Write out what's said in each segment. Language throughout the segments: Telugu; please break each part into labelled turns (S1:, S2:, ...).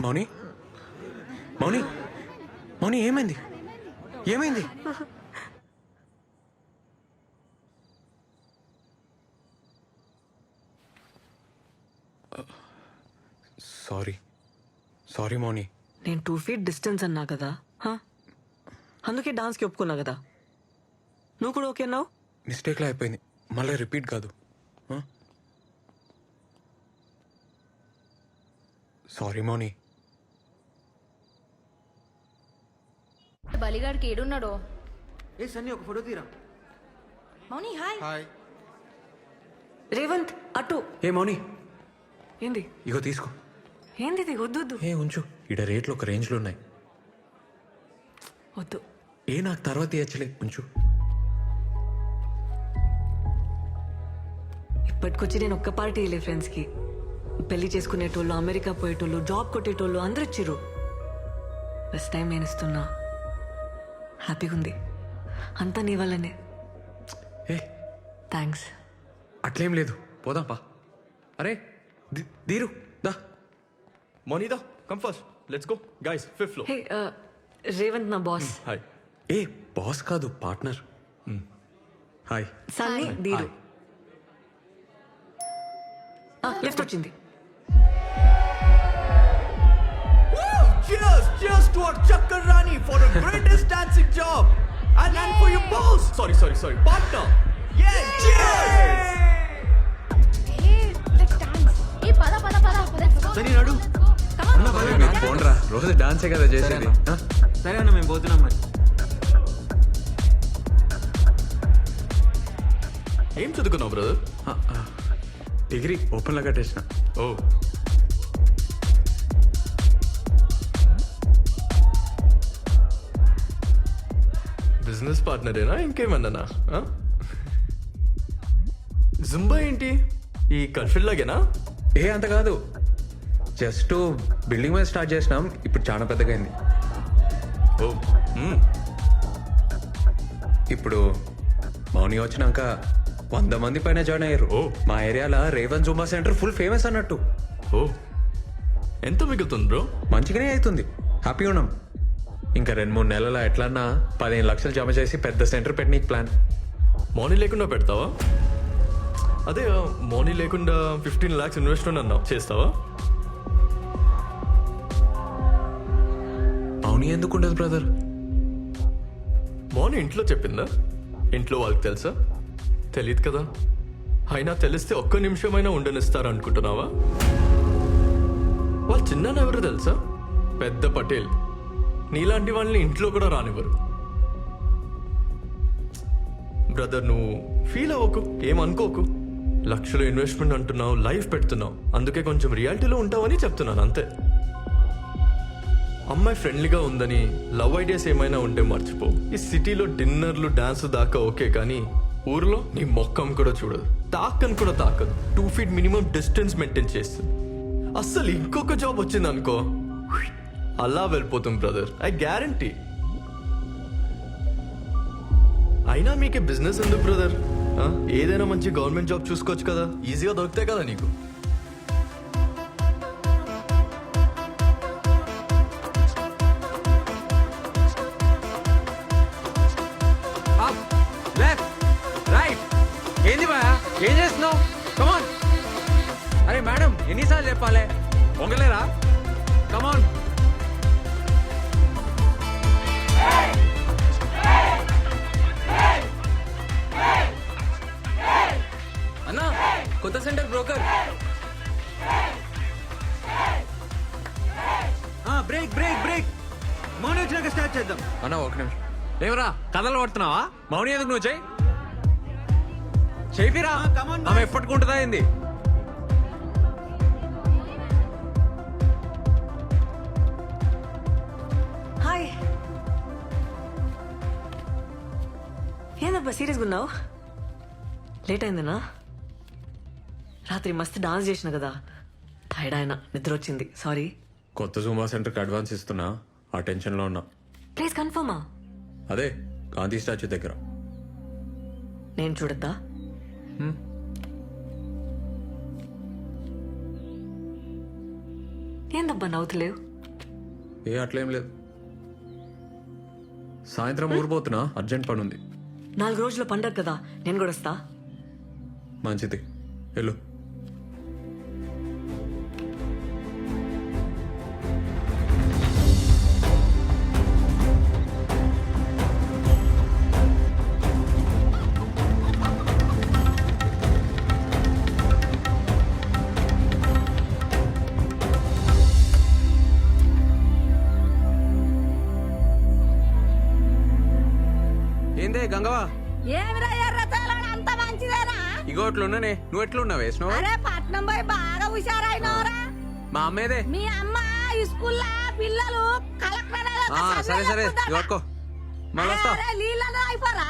S1: మౌని? మౌని? మౌని ఏమైంది? ఏమైంది? సారీ. సారీ మౌని.
S2: నేను టూ ఫీట్ డిస్టెన్స్ అన్నా కదా? అందుకే డాన్స్కి ఒప్పుకున్నా కదా. నువ్వు కూడా ఓకే అన్నావు?
S1: మిస్టేక్లో అయిపోయింది. మళ్ళీ రిపీట్ కాదు. సారీ మౌని.
S3: బలిగాడికి ఏడున్నాడో
S4: ఏ సన్నీ ఒక ఫోటో తీరా?
S3: మౌని హాయ్.
S4: హాయ్.
S2: రేవంత్ అటు.
S1: ఏ మౌని?
S2: ఏంది?
S1: ఇగో తీసుకో.
S2: ఏంది ఇది? వద్దు వద్దు.
S1: ఏ ఉంచు. ఇడ రేట్లు ఒక రేంజ్లో ఉన్నాయి.
S2: వద్దు.
S1: ఏ నాకు తర్వాత ఇచ్చలే ఉంచు.
S2: ఇప్పటికొచ్చి నేను ఒక్క పార్టీ వెళ్ళే ఫ్రెండ్స్కి. పెళ్ళి చేసుకునేటోళ్ళు అమెరికా పోయేటోళ్ళు జాబ్ కొట్టేటోళ్ళు అందరూ ఇచ్చిర్రు ఫస్ట్ టైం నేను ఇస్తున్నా హ్యాపీగా ఉంది. అంతా నీ వల్లనే.
S1: ఏ?
S2: థ్యాంక్స్
S1: అట్లేం లేదు. పోదాం పా. అరే ది- దీరు దా.
S5: Monida, come first. Let's go. Guys, fifth floor.
S2: Hey Revanth నా బాస్
S5: Hi.
S1: ఏ బాస్ కాదు partner hi
S2: Sunny Dheeru lift వచ్చింది.
S5: Our Chakkar Rani for the greatest dancing job! And, and for your boss! Sorry, sorry, sorry. Partner! Yeah! Cheers!
S3: ఏ పద పద పద పద
S4: సన్నీ నడు
S1: ఫోన్ రా రోజు డాన్సే కదా చేసేది?
S4: సరే అన్న మేము పోతున్నాం మరి
S5: ఏం చదువుకున్నావు బ్రదర్.
S1: డిగ్రీ ఓపెన్లో కట్టేసిన
S5: ఓ బిజినెస్ పార్ట్నరేనా? ఇంకేమన్నానా? జుంబా ఏంటి? ఈ కన్ఫిల్ లాగేనా?
S1: ఏ అంత కాదు. జస్ట్ బిల్డింగ్ మీద స్టార్ట్ చేసినాం ఇప్పుడు చాలా పెద్దగా అయింది
S5: ఓ.
S1: ఇప్పుడు మౌని వచ్చినాక వంద మంది పైన జాయిన్ అయ్యారు.
S5: ఓ.
S1: మా ఏరియాలో Revan Zumba centre full famous అన్నట్టు.
S5: ఓ. ఎంత మిగులుతుంది బ్రో?
S1: మంచిగానే అవుతుంది. హ్యాపీ ఉన్నాం. ఇంకా రెండు మూడు నెలల ఎట్లన్నా పదిహేను లక్షలు జమ చేసి పెద్ద సెంటర్ పెట్టనీకి ప్లాన్
S5: మార్నింగ్ లేకుండా పెడతావా? అదే మార్నింగ్ లేకుండా ఫిఫ్టీన్ లాక్స్ ఇన్వెస్ట్మెంట్ అన్నావు. చేస్తావా?
S1: మౌని ఎందుకు ఉండదు బ్రదర్
S5: మార్నింగ్ ఇంట్లో చెప్పిందా? ఇంట్లో వాళ్ళకి తెలుసా? తెలియదు కదా. అయినా తెలిస్తే ఒక్క నిమిషమైనా ఉండనిస్తారు అనుకుంటున్నావా వాళ్ళ చిన్న ఎవరు తెలుసా? పెద్ద పటేల్. నీలాంటి వాళ్ళని ఇంట్లో కూడా రానివ్వరు. బ్రదర్ నువ్వు ఫీల్ అవ్వకు ఏమనుకోకు లక్షలు ఇన్వెస్ట్మెంట్ అంటున్నావు లైఫ్ పెడుతున్నావు. అందుకే కొంచెం రియాలిటీలో ఉంటావని చెప్తున్నాను అంతే. అమ్మాయి ఫ్రెండ్లీగా ఉందని లవ్ ఐడియాస్ ఏమైనా ఉంటే మర్చిపో. ఈ సిటీలో డిన్నర్లు డాన్స్ దాకా ఓకే కానీ ఊర్లో నీ మొక్కం కూడా చూడదు. తాకని కూడా తాకదు. Two feet minimum distance maintain చేస్తుంది. అస్సలు ఇంకొక జాబ్ వచ్చింది అనుకో అలా వెళ్ళిపోతుంది బ్రదర్ ఐ గ్యారంటీ అయినా మీకే బిజినెస్ ఎందుకు బ్రదర్ ఏదైనా మంచి గవర్నమెంట్ జాబ్ చూసుకోవచ్చు కదా. ఈజీగా దొరుకుతాయి కదా నీకు.
S1: ఏంది ఏం చేస్తున్నావు? కమాన్ అరే మేడం ఎన్నిసార్లు చెప్పాలి? పొంగలేరా? కమాన్
S4: కొత్త centre broker. Break break break. Mouni వచ్చినాక స్టార్ట్ చేద్దాం.
S1: అన్న ఒక నిమిషం. ఏమరా కథలు పడుతున్నావా? మౌని ఎందుకు నువ్వు చెయ్యి చేపిరా. ఆమె ఎప్పటికుంటుందా ఏంది?
S2: హాయ్ ఏందబ్బా సీరియస్గా ఉన్నావు? లేట్ అయిందనా రాత్రి మస్తు డాన్స్ చేసిన కదా. టైర్డ్ ఆయన నిద్ర వచ్చింది సారీ
S1: కొత్త జూమా సెంటర్కి అడ్వాన్స్ ఇస్తున్నా. ఆ టెన్షన్లో ఉన్నా.
S2: ప్లీజ్ కన్ఫర్మా
S1: అదే గాంధీ స్టాచ్యూ దగ్గర.
S2: నేను చూడద్దా? ఏందబ్బా నవ్వుతలేవు?
S6: ఏ అట్లేం లేదు. సాయంత్రం ఊరిపోతున్నా అర్జెంట్ పని ఉంది
S2: నాలుగు రోజుల పండగ కదా నేను కూడా వస్తా.
S6: మంచిది. వెళ్ళు.
S1: ఏందే గంగవా?
S3: ఏమిరా ఎర్ర తెలంగాణ అంత మంచిదేనా?
S1: ఇగో ఎట్లున్నానే నువ్వు ఎట్లున్నావు వేసినావు
S3: అరే పట్నం పోయి బాగా హుషారైనవరా?
S1: మా అమ్మేదే
S3: మీ అమ్మ ఈ స్కూల్లో పిల్లలు కలెక్టర్
S1: ఆ, సరే సరే. పట్టుకో మళ్ళీ వస్తా
S3: నీళ్ళలో అయిపోరా?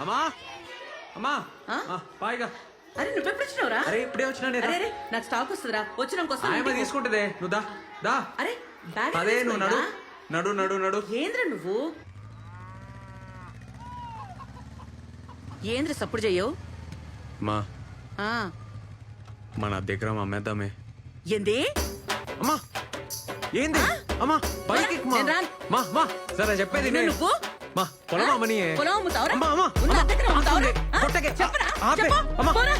S1: అమ్మా! అమ్మా! ఆ, పాయిగా
S7: అరే నువ్వెప్పుడు వచ్చినావురా?
S1: అరే ఇప్పుడే వచ్చినా నేను.
S7: అరే అరే నాకు స్టాక్ వస్తుందిరా. వచ్చినాక వస్తాను
S1: ఆయమ్మ
S7: ఇంటికి.
S1: తీసుకుంటుందే. నువ్వు దా దా.
S7: అరే బ్యాగ్
S1: అదే నువ్వు నడు.
S7: తీసుకురా.
S1: నడు నడు నడు
S7: ఏంద్ర నువ్వు ఏంద్ర సప్పుడు చెయ్యవు
S1: మా
S7: ఆ,
S1: మన దగ్గర అమ్మేద్దామే
S7: ఏంది
S1: అమ్మా ఏంది అమ్మా బైక్ ఎక్కు, మా.
S7: నేను రాను.
S1: మా మా సరే చెప్పేది నేను.
S7: నువ్వు?
S1: మా పొలం
S7: ఆ?
S1: అమ్మని
S7: పొలం అమ్ముతావురా?
S1: అమ్మా అమ్మా
S7: ఉన్న
S1: అమ్మా,
S7: అమ్ముతావురా? ఆ?
S1: కొట్టకే.
S7: చెప్పరా?
S1: ఆపే.
S7: చెప్పు.
S1: అమ్మా
S7: పోరా.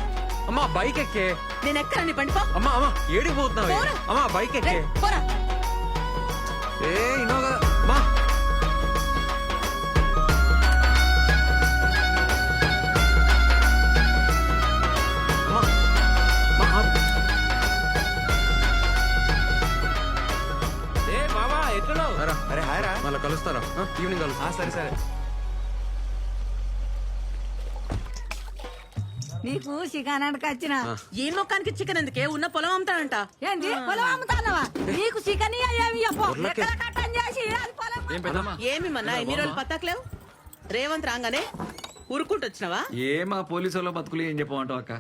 S1: అమ్మా బైక్ ఎక్కే
S7: నేను ఎక్కరా నీ బండి పో
S1: అమ్మా అమ్మా ఏడికి పోతున్నావు
S7: పోరా.
S1: అమ్మా బైక్ ఎక్కే
S7: పోరా
S1: ఏ ఇన్నో కదా ఆపు.
S8: ఏ ఎట్లున్నావు. అరే హాయ్ రా.
S6: మళ్ళీ కలుస్తారా? ఈవినింగ్ కలుస్తా.
S8: ఆ, సరే సరే.
S3: నీకు చికెనానికి వచ్చిన
S7: ఏ మొక్కానికి చికెన్ ఎందుకే? ఉన్న పొలం అమ్ముతాడంట
S3: ఏంది పొలం అమ్ముతానవా? నీకు చికెన్ ఏమి
S7: ఏమి మన్నా? ఎన్ని రోజులు పత్తాకలేవు రేవంత్ రాగానే ఊరుకుంటూ వచ్చినావా?
S8: ఏ మా పోలీసు వాళ్ళ బతుకులు ఏం చెప్పమంటావు అక్క?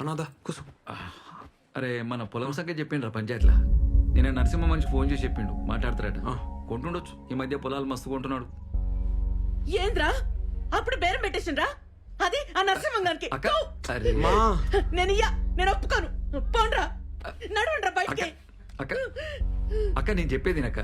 S6: అనాదా కూసు
S8: అరే మన పొలం సంగతి చెప్పిండ్రా పంచాయతీలా? నేను నరసింహ మనిషి ఫోన్ చేసి చెప్పిండు మాట్లాడతారట. కొంటుండొచ్చు. ఈ మధ్య పొలాలు మస్తు కొంటున్నాడు.
S7: ఏంద్రా? అప్పుడు బేరం పెట్టేసిండ్రా? అది ఆ నరసింహంగానికి
S8: అక్క అరే.
S1: మా.
S7: నేను ఇయ్య నేను ఒప్పుకోను. పోండ్రా. నడవండ్రా బయటికి.
S8: అక్క అక్క అక్క నేను చెప్పేది అక్క